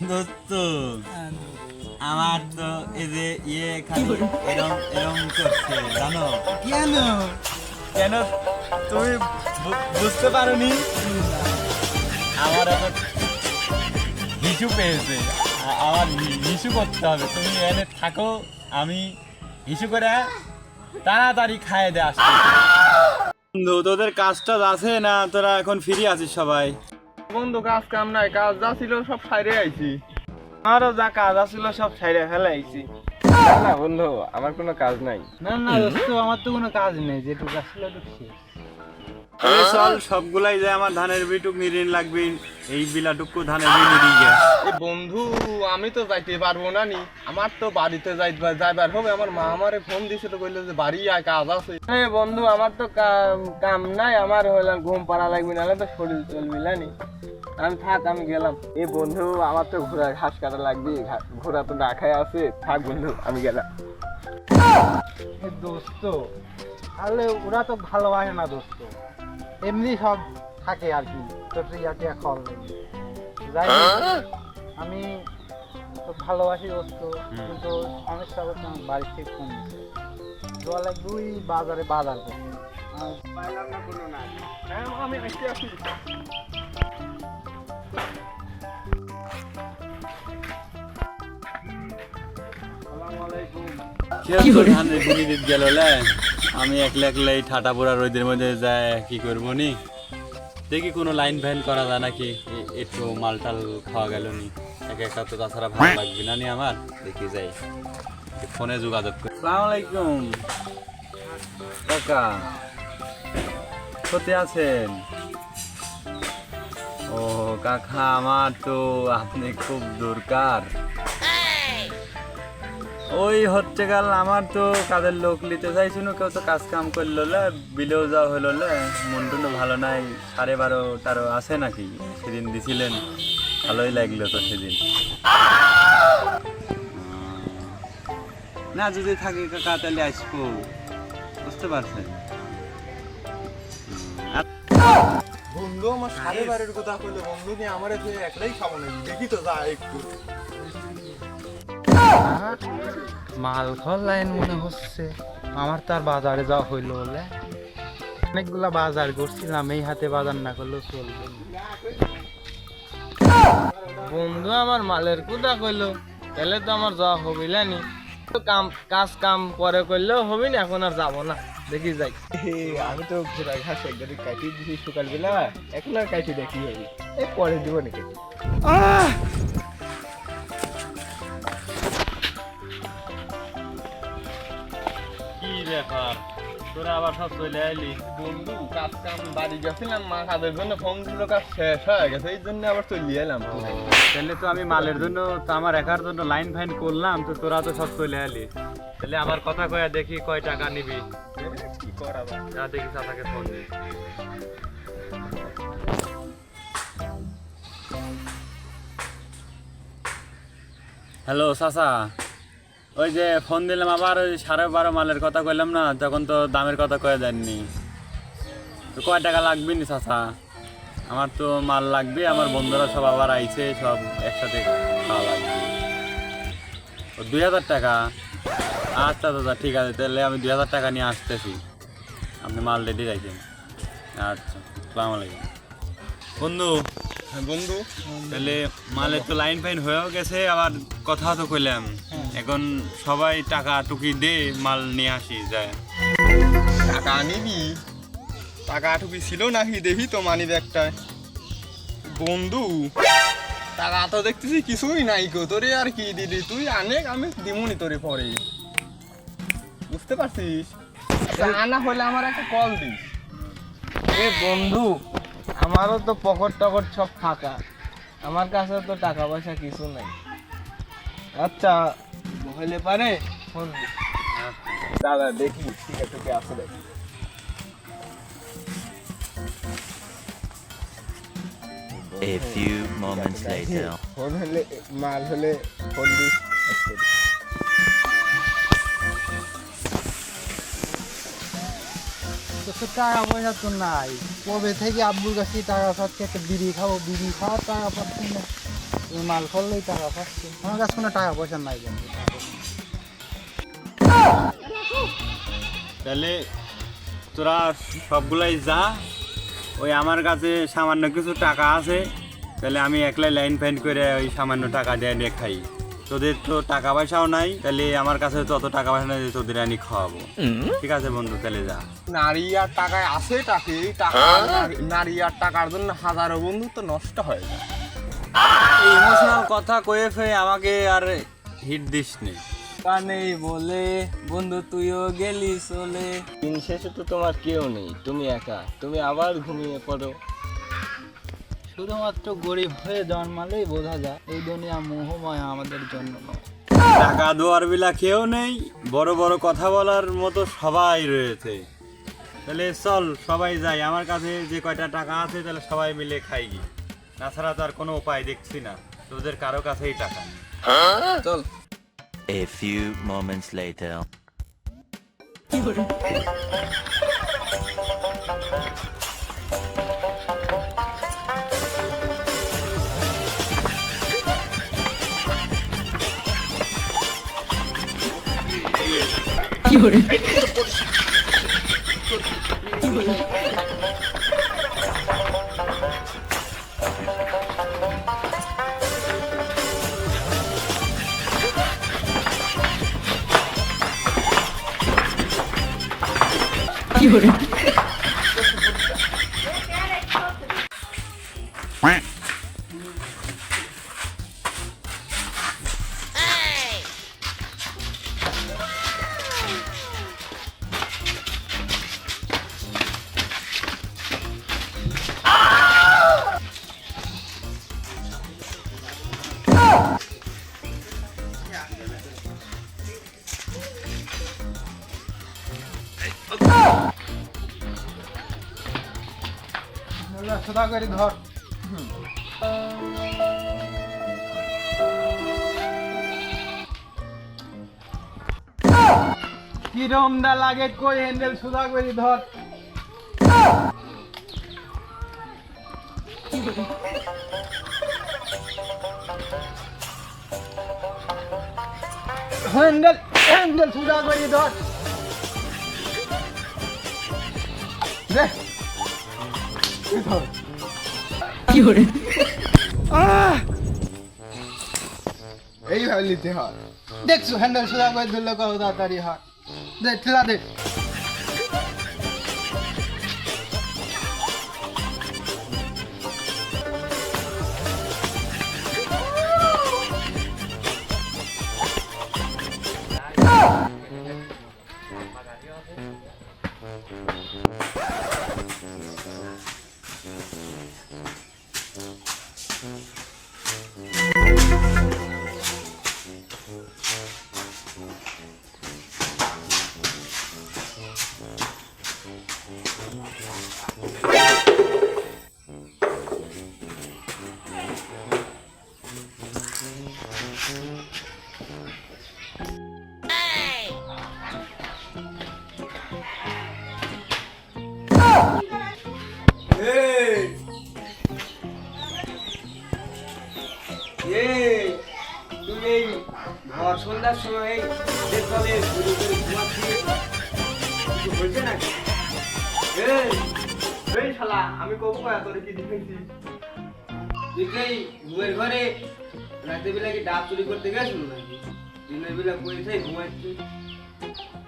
দোস্ত আমার তো এই যে ইয়ে খালি এরম এরম করছে জানো? কেন? কেন তুমি বুঝতে পারোনি? আমার এখন হিসু পেয়েছে। আমার হিসু করতে হবে। তুমি এনে থাকো আমি হিসু করে তাড়াতাড়ি খাইয়ে দে আসতে বন্ধু তোদের কাজটা আছে না? তোরা এখন ফ্রি আছিস সবাই? বন্ধু কাজ কাম নাই কাজ যা ছিল সব সাইরে আইছি। আমারও যা কাজ আছিল সব ফেলে আইছি। না বন্ধু আমার কোনো কাজ নাই। না না দোস্ত আমার তো কোনো কাজ নেই যেটুকু আসলে ওটুকু চল সবগুলাই যে আমার ধানের বিটুক নিরিন লাগবে। এই বিলাটুকু ধানের বি নিরিন গে এ বন্ধু আমি তো যাইতে পারব না নি। আমার তো বাড়িতে যাই যাইবার হবে। আমার মা আমারে ফোন দিছিল কইলো যে বাড়ি আয় কাজ আছে। এ বন্ধু আমার তো কাম- নাই। আমার হইলাম ঘুম পাড়া লাগবে নাহলে তো শরীর চলবি না নি। আমি থাক আমি গেলাম। এ বন্ধু আমার তো ঘোড়া ঘাস কাটা লাগবে। ঘোড়া তো ডাকায় আছে। থাক বন্ধু আমি গেলাম। এ দোস্ত তাহলে ওরা তো ভালো হয় না দোস্ত। এমনি সব থাকে আর কি। তোর যাই আমি তো ভালোবাসি দোস্ত কিন্তু সমস্যা হচ্ছে আমার বাড়ি থেকে ফোন জল ওই বাজারে বাজার করতে আর পাইলাম না কোনো না হ্যাঁ আমি আসি আমি একলা একলা এই ঠাটা পোড়া রোদের মধ্যে যায় কি করব নি? দেখি কোনো লাইন ফ্যান করা যায় নাকি? একটু মাল টাল খাওয়া গেল নি। একা একা তো তাছাড়া ভালো লাগবে না নি আমার? দেখি যাই। ফোনে যোগাযোগ করি। সালাম আলাইকুম। কাকা কোথায় আছেন? ও কাকা আমার তো আপনি খুব দরকার। ওই হচ্ছে গেল আমার তো কাজের লোক নিতে চাইছিল কেউ তো কাজ কাম করল বিলেও যাওয়া হলো লে মন টুন ভালো নাই সাড়ে বারো টারো আছে নাকি? সেদিন দিছিলেন ভালোই লাগল তো সেদিন। না যদি থাকে কাকা তাহলে আসব। বুঝতে পারছেন? বন্ধু আমার সাড়ে বারের কথা কইলো। বন্ধু নিয়ে আমার একলাই খাব নাকি দেখি তো যা একটু। মাল খাওয়ার লাইন মনে হচ্ছে। আমার তো আর বাজারে যাওয়া হইল বলে। অনেকগুলা বাজার করছিলাম এই হাতে বাজার না করলেও চলবে বন্ধু আমার মালের কুদা কইলো। তাহলে তো আমার যাওয়া হবে নি তো কাম কাজ কাম পরে করলেও হবে না এখন আর যাব না। দেখি যাই। আমি তো ঘোড়া ঘাস একবার কাটি দিছি সকালবেলা। এখন আর কাটি দেখি হবে? এই পরে দিব নাকি? ব্যাপার। তোরা আবার সব চলে আইলি। বন্ধু কাজ কাম বাড়ি গেছিলাম মা কাজের জন্য ফোন দিল কাজ শেষ হয়ে গেছে এই জন্য আবার চলে এলাম। তাহলে তো আমি মালের জন্য তো আমার একার জন্য লাইন ফাইন করলাম তো তোরা তো সব চলে আলি তাহলে আমার কথা কয়া দেখি কয় টাকা নিবি। কি করা? যা দেখি চাচাকে ফোন দিই হ্যালো চাচা। ওই যে ফোন দিলাম আবার ওই সাড়ে বারো মালের কথা কইলাম না তখন তো দামের কথা কয়ে দেননি। তো কয় টাকা লাগবে নি চাচা? আমার তো মাল লাগবে আমার বন্ধুরা সব আবার আইছে সব একসাথে খাওয়া লাগবে। ও দুই হাজার টাকা? আচ্ছা দাদা ঠিক আছে তাহলে আমি দুই হাজার টাকা নিয়ে আসতেছি। আপনি মাল রেডি রাখেন। আচ্ছা সালাম আলাইকুম। বন্ধু হ্যাঁ, বন্ধু। তাহলে মালের তো লাইন ফাইন হয়েও গেছে আবার কথা তো কইলাম। এখন সবাই টাকা টুকি দে মাল নিয়ে আসি যায়। টাকা নিবি টাকা টুকি ছিল নাকি? দেখি তো মানি ব্যাগটায় বন্ধু টাকা তো দেখতেছি কিছুই নাই গো। তোরে আর কি দিদি তুই অনেক আমি দিমুনি তোরে পরে। বুঝতে পারছিস? আচ্ছা, আনা হলে আমার একটা কল দিস। এ বন্ধু আমারও তো পকেট টকট সব ফাঁকা। আমার কাছে তো টাকা পয়সা কিছু নাই। আচ্ছা হইলে পারে? ফোন দাদা দেখি ঠিক আছে দেখি। A few moments later. Phone হলে মাল হলে ফোন দিস। তো তো টাকা পয়সা তো নাই। কবে থেকে আব্বুর কাছে টাকা পাচ্ছি একটা বিড়ি খাব বিড়ি খাওয়ার টাকা পাচ্ছি না। মাল করলেই টাকা পাচ্ছি। আমার কাছে কোনো টাকা পয়সা নাই বন্ধু তাহলে তোরা সবগুলাই যা ওই আমার কাছে সামান্য কিছু টাকা আছে তাহলে আমি একলাই লাইন ফাইন করে ওই সামান্য টাকা দিয়ে নিয়ে খাই। তোদের তো টাকা পয়সাও নাই তাহলে আমার কাছে তত টাকা পয়সা নাই যে তোদের আমি খাওয়াবো। ঠিক আছে বন্ধু তাহলে যা। নারী আর টাকায় আছে টাকে টাকা নারী- নারী আর টাকার জন্য হাজারো বন্ধু তো নষ্ট হয়ে যায়। ইমোশনাল কথা কয়ে ফেয়ে আমাকে আর হিট দিস নি বলে বন্ধু তুইও গেলি চলে। দিন শেষে তো তোমার কেউ নেই তুমি একা তুমি আবার ঘুমিয়ে পড়ো। শুধুমাত্র গরিব হয়ে জন্মালেই বোঝা যায় এই দুনিয়া মোহময় আমাদের জন্য নয়। টাকা দেওয়ার বেলা কেউ নেই বড় বড় কথা বলার মতো সবাই রয়েছে। তাহলে চল সবাই যাই আমার কাছে যে কয়টা টাকা আছে তাহলে সবাই মিলে খাই গি তাছাড়া তো আর কোনো উপায় দেখছি না। তোদের কারও কাছেই টাকা। নেই চল। A few moments later. সোদা করে You. ধর কিরম দা লাগে কই হ্যান্ডেল সুদা করে ধর হ্যান্ডেল হ্যান্ডেল সুদা করে ধর এইভাবে নিতে হয় দেখছ হ্যান্ডেল সোজা করে ধরলে কত তাড়াতাড়ি হয় দে ঠেলা দে। Mm-hmm. এই এই শালা আমি কবু কয়া তোর কি দেখেছি? দেখলেই ঘুমের ঘরে রাতে বেলা কি ডাব চুরি করতে গেছিল নাকি? দিনের বেলা বসে ঘুমাচ্ছি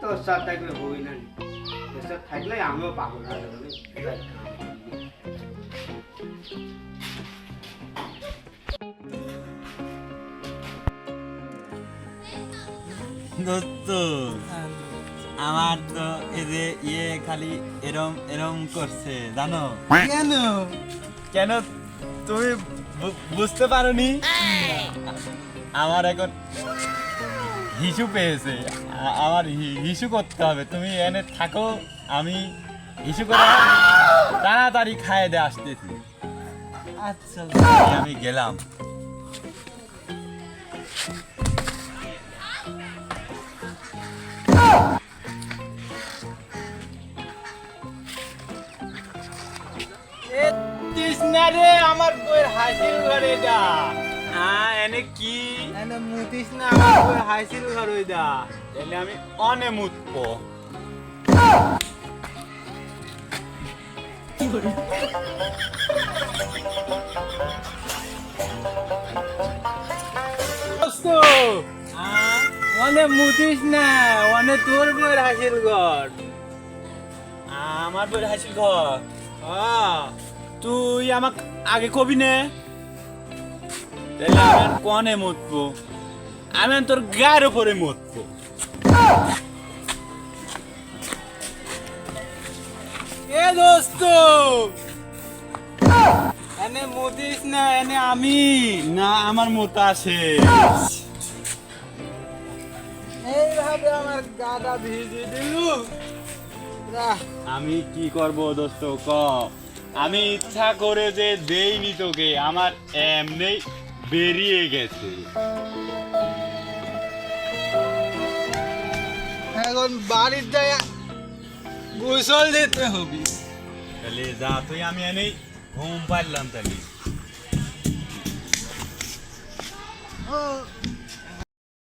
তোর সাথে থাকলে হই না তোর থাকলে আমিও হয়ে যাব দোস্ত আমার তো এই যে ইয়ে খালি এরম এরম করছে জানো? কেন? কেন তুমি বুঝতে পারোনি? আমার এখন হিসু পেয়েছে। আমার হিসু করতে হবে। তুমি এনে থাকো আমি হিসু করে তাড়াতাড়ি খাইয়ে দিয়ে আসতেছি। আচ্ছা। আমি গেলাম। তৃষ্ণা রে আমার বইয়ের হাসির ঘরে যা এনে কি? এনে মুতিস না আমার বই হাসিল ঘর ওই দা তাহলে আমি অনে মুতবো। অনে মুতিস না অনে তোর বই হাসিল ঘর। আমার বই হাসিল ঘর। হ্যাঁ তুই আমাক আগে কবি নে। কনে মুতবো? আমি তোর গায়ের উপরে মুতবো। এ দোস্ত! এনে মুতিস না এনে আমি। না আমার মত আছে। এইভাবে আমার গাটা ভিজে দিলু। আমি কি করব দোস্ত ক? আমি ইচ্ছা করে যে দেইনি তোকে আমার এমনি বেরিয়ে গেছে। এখন বাড়ির যাই গোসল দিতে হবে। তাহলে যা তুই আমি এনেই ঘুম পারলাম তাহলে।